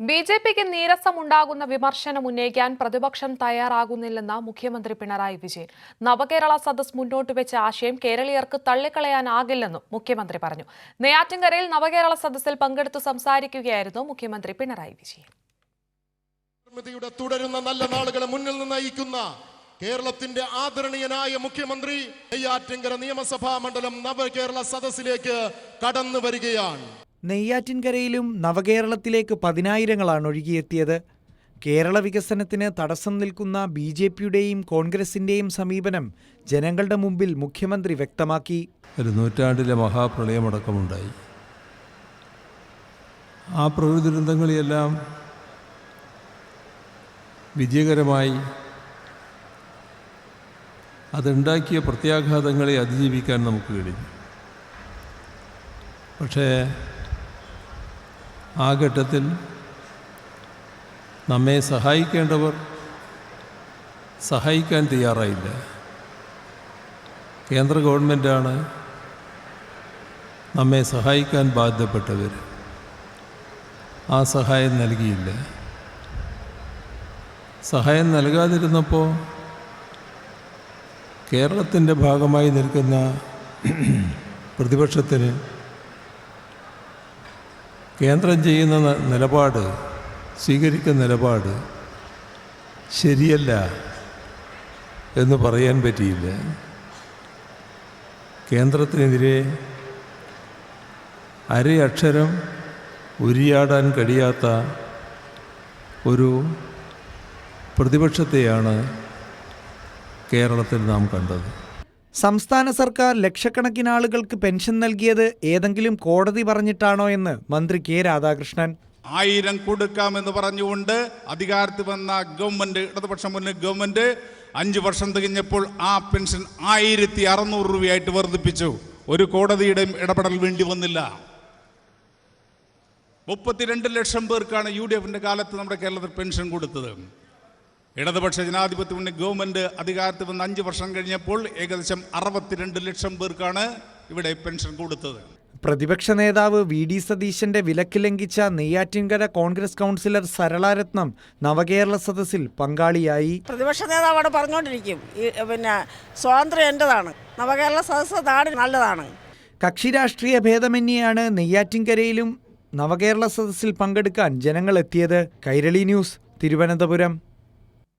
B J പിക്ക് നീരസമുണ്ടാകുന്ന വിമർശനം ഉന്നയിക്കാൻ പ്രതിപക്ഷം തയ്യാറാകുന്നില്ലെന്ന് മുഖ്യമന്ത്രി പിണറായി വിജയൻ. നവകേരള സദസ് മുന്നോട്ട് വെച്ച ആശയം കേരളീയർക്ക് തള്ളിക്കളയാനാകില്ലെന്നും മുഖ്യമന്ത്രി പറഞ്ഞു. നെയ്യാറ്റിൻകരയിൽ നവകേരള സദസ്സിൽ പങ്കെടുത്ത് സംസാരിക്കുകയായിരുന്നു മുഖ്യമന്ത്രി പിണറായി വിജയൻ. തുടരുന്ന നല്ല നാളുകളെ മുന്നിൽ നിന്ന് നയിക്കുന്ന കേരളത്തിന്റെ ആദരണീയനായ മുഖ്യമന്ത്രി നെയ്യാറ്റിങ്കര നിയമസഭാ മണ്ഡലം നവകേരള സദസ്സിലേക്ക് കടന്നു വരികയാണ്. നെയ്യാറ്റിൻകരയിലും നവകേരളത്തിലേക്ക് പതിനായിരങ്ങളാണ് ഒഴുകിയെത്തിയത്. കേരള വികസനത്തിന് തടസ്സം നിൽക്കുന്ന ബി ജെ പിയുടെയും കോൺഗ്രസിന്റെയും സമീപനം ജനങ്ങളുടെ മുമ്പിൽ മുഖ്യമന്ത്രി വ്യക്തമാക്കി. ഒരു നൂറ്റാണ്ടിലെ മഹാപ്രളയമടക്കമുണ്ടായി. ആ പ്രകൃതി ദുരന്തങ്ങളെയെല്ലാം വിജയകരമായി അതുണ്ടാക്കിയ പ്രത്യാഘാതങ്ങളെ അതിജീവിക്കാൻ നമുക്ക് കഴിഞ്ഞു. പക്ഷേ ആ ഘട്ടത്തിൽ നമ്മെ സഹായിക്കേണ്ടവർ സഹായിക്കാൻ തയ്യാറായില്ല. കേന്ദ്ര ഗവൺമെന്റാണ് നമ്മെ സഹായിക്കാൻ ബാധ്യപ്പെട്ടവർ. ആ സഹായം നൽകിയില്ല. സഹായം നൽകാതിരുന്നപ്പോൾ കേരളത്തിന്റെ ഭാഗമായി നിൽക്കുന്ന പ്രതിപക്ഷത്തിന് കേന്ദ്രം ചെയ്യുന്ന നിലപാട് സ്വീകരിക്കുന്ന നിലപാട് ശരിയല്ല എന്ന് പറയാൻ പറ്റിയില്ല. കേന്ദ്രത്തിനെതിരെ അരയക്ഷരം ഉരിയാടാൻ കഴിയാത്ത ഒരു പ്രതിപക്ഷത്തെയാണ് കേരളത്തിൽ നാം കണ്ടത്. സംസ്ഥാന സർക്കാർ ലക്ഷക്കണക്കിന് ആളുകൾക്ക് പെൻഷൻ നൽകിയത് ഏതെങ്കിലും കോടതി പറഞ്ഞിട്ടാണോ എന്ന് മന്ത്രി കെ രാധാകൃഷ്ണൻ. ആയിരം കൊടുക്കാമെന്ന് പറഞ്ഞുകൊണ്ട് അധികാരത്തിൽ വന്ന ഗവൺമെന്റ് ഇടതുപക്ഷം മുന്നിൽ ഗവൺമെന്റ് അഞ്ച് വർഷം തികഞ്ഞപ്പോൾ ആ പെൻഷൻ ആയിരത്തി അറുന്നൂറ് രൂപയായിട്ട് വർദ്ധിപ്പിച്ചു. ഒരു കോടതിയുടെയും ഇടപെടൽ വേണ്ടി വന്നില്ല. മുപ്പത്തിരണ്ട് ലക്ഷം പേർക്കാണ് യു ഡി എഫിന്റെ കാലത്ത് നമ്മുടെ കേരളത്തിൽ പെൻഷൻ കൊടുത്തത്. ഇടതുപക്ഷ ജനാധിപത്യ മുന്നണി ഗവൺമെന്റ് അധികാരത്തിൽ വന്ന് അഞ്ച് വർഷം കഴിഞ്ഞപ്പോൾ ഏകദേശം അറുപത്തിരണ്ട് ലക്ഷം പേർക്കാണ് ഇവിടെ പെൻഷൻ കൊടുത്തത്. പ്രതിപക്ഷ നേതാവ് വി ഡി സതീശന്റെ വിലക്ക് ലംഘിച്ച നെയ്യാറ്റിൻകര കോൺഗ്രസ് കൗൺസിലർ സരളാരത്നം നവകേരള സദസ്സിൽ പങ്കാളിയായി. പ്രതിപക്ഷ നേതാവ് അവിടെ പറഞ്ഞുകൊണ്ടിരിക്കും. പിന്നെ സ്വാതന്ത്ര്യം എന്റേതാണ്. നവകേരള സദസ്സ് നാട് നല്ലതാണ്. കക്ഷി രാഷ്ട്രീയ ഭേദമന്യെയാണ് നെയ്യാറ്റിൻകരയിലും നവകേരള സദസ്സിൽ പങ്കെടുക്കാൻ ജനങ്ങൾ എത്തിയത് കൈരളി ന്യൂസ് തിരുവനന്തപുരം.